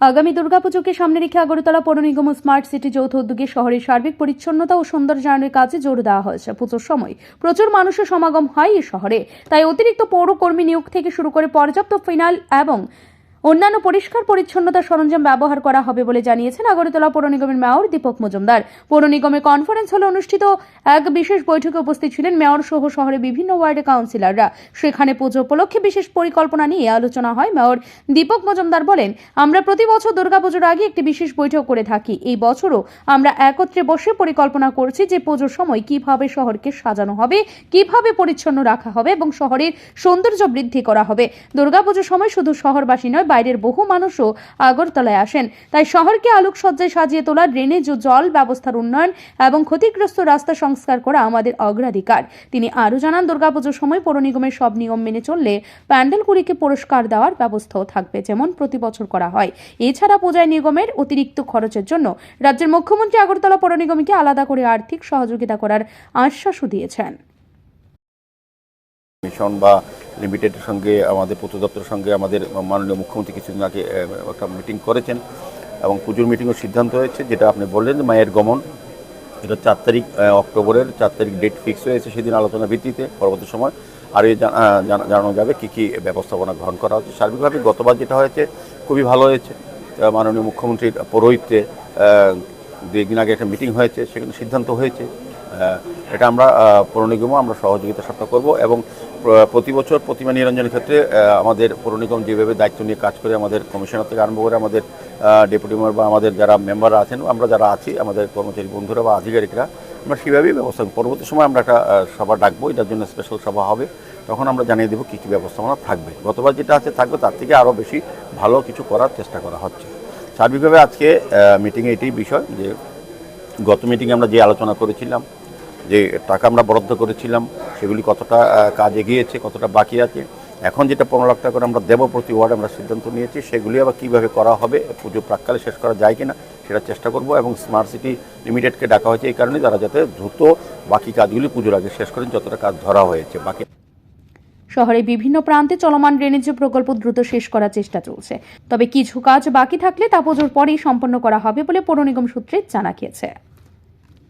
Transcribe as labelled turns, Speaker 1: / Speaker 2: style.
Speaker 1: আগামী দুর্গাপুজোকে সামনে রেখে আগরতলা পৌর নিগম স্মার্ট সিটি যৌথ উদ্যোগে শহরের সার্বিক পরিচ্ছন্নতা ও সৌন্দর্যায়নের কাজে জোর দেওয়া হয়েছে। পুজোর সময় প্রচুর মানুষের সমাগম হয় এই শহরে। তাই অতিরিক্ত পৌর কর্মী নিয়োগ থেকে শুরু করে পর্যাপ্ত ফিনাল এবং অন্যান্য পরিষ্কার পরিচ্ছন্নতা সরঞ্জাম ব্যবহার করা হবে বলে জানিয়েছেন আগরতলা পৌর নিগমের মেয়র দীপক মজুমদার। পৌর নিগমের কনফারেন্স হলে অনুষ্ঠিত এক বিশেষ বৈঠকে উপস্থিত ছিলেন মেয়র সহ শহরে বিভিন্ন ওয়ার্ডে কাউন্সিলররা সেখানে পুজো উপলক্ষে বিশেষ পরিকল্পনা নিয়ে আলোচনা হয় মেয়র দীপক মজুমদার বলেন, আমরা প্রতি বছর দুর্গাপুজোর আগে একটি বিশেষ বৈঠক করে থাকি। এই বছরও আমরা একত্রে বসে পরিকল্পনা করছি যে পুজোর সময় কীভাবে শহরকে সাজানো হবে, কীভাবে পরিচ্ছন্ন রাখা হবে এবং শহরের সৌন্দর্য বৃদ্ধি করা হবে। দুর্গাপুজোর সময় শুধু শহরবাসী নয় বাইরের বহু মানুষও আগরতলায় আসেন। তাই শহরকে আলোকসজ্জায় সাজিয়ে তোলা ড্রেনেজ ও জল ব্যবস্থার উন্নয়ন এবং ক্ষতিগ্রস্ত রাস্তা সংস্কার করা আমাদের অগ্রাধিকার। তিনি আরও জানান, দুর্গাপুজোর সময় পৌর নিগমের সব নিয়ম মেনে চললে প্যান্ডেলগুলিকে পুরস্কার দেওয়ার ব্যবস্থাও থাকবে যেমন প্রতি বছর করা হয়। এছাড়া পূজায় নিগমের অতিরিক্ত খরচের জন্য রাজ্যের মুখ্যমন্ত্রী আগরতলা পৌর নিগমকে আলাদা করে আর্থিক সহযোগিতা করার আশ্বাসও দিয়েছেন।
Speaker 2: মিশন বা লিমিটেডের সঙ্গে আমাদের পূর্ত দপ্তরের সঙ্গে আমাদের মাননীয় মুখ্যমন্ত্রী কিছুদিন আগে একটা মিটিং করেছেন এবং পুজোর মিটিংও সিদ্ধান্ত হয়েছে যেটা আপনি বললেন মায়ের গমন। এটা চার তারিখ অক্টোবরের চার তারিখ ডেট ফিক্স হয়েছে সেদিন আলোচনা ভিত্তিতে পরবর্তী সময়। আর এই জানা- আহ, জানা- জানানো যাবে কী কী ব্যবস্থাপনা গ্রহণ করা হচ্ছে। সার্বিকভাবে গতবার যেটা হয়েছে খুবই ভালো হয়েছে। মাননীয় মুখ্যমন্ত্রীর পৌরোহিত্যে আহ, দু একদিন আগে একটা মিটিং হয়েছে সেখানে সিদ্ধান্ত হয়েছে। এটা আমরা পৌর আমরা সহযোগিতা সত্তা করব এবং প্রতি বছর প্রতিমা নিরঞ্জনের ক্ষেত্রে আমাদের পৌর নিগম যেভাবে দায়িত্ব নিয়ে কাজ করে আমাদের কমিশনার থেকে আরম্ভ করে আমাদের ডেপুটি মেয়র বা আমাদের যারা মেম্বাররা আছেন, আমরা যারা আছি, আমাদের কর্মচারী বন্ধুরা বা আধিকারিকরা, আমরা সেভাবেই ব্যবস্থা পরবর্তী সময় আমরা একটা সভা ডাকবো, এটার জন্য স্পেশাল সভা হবে। তখন আমরা জানিয়ে দেবো কী কী ব্যবস্থাপনা থাকবে। গতবার যেটা আছে থাকবে, তার থেকে আরও বেশি ভালো কিছু করার চেষ্টা করা হচ্ছে। সার্বিকভাবে আজকে মিটিংয়ে এটাই বিষয় যে, গত মিটিংয়ে আমরা যে আলোচনা করেছিলাম যে টাকা আমরা বরাদ্দ করেছিলাম, সেগুলি কতটা কাজ এগিয়েছে, কতটা বাকি আছে, এখন যেটা পনেরো লাখ টাকা করে আমরা দেবো প্রতি ওয়ার্ড আমরা সিদ্ধান্ত নিয়েছি, সেগুলি আবার কীভাবে করা হবে, পুজো প্রাককালে শেষ করা যায় কিনা, সেটা চেষ্টা করব, এবং স্মার্ট সিটি লিমিটেডকে ডাকা হয়েছে এই কারণে তারা যাতে দ্রুত বাকি কাজগুলি পুজোর আগে শেষ করেন, যতটা কাজ ধরা হয়েছে, বাকি
Speaker 1: শহরে বিভিন্ন প্রান্তে চলমান ড্রেনেজ প্রকল্প দ্রুত শেষ করার চেষ্টা চলছে। তবে কিছু কাজ বাকি থাকলে তা পুজোর পরেই সম্পন্ন করা হবে বলে পৌর নিগম সূত্রে জানা গিয়েছে।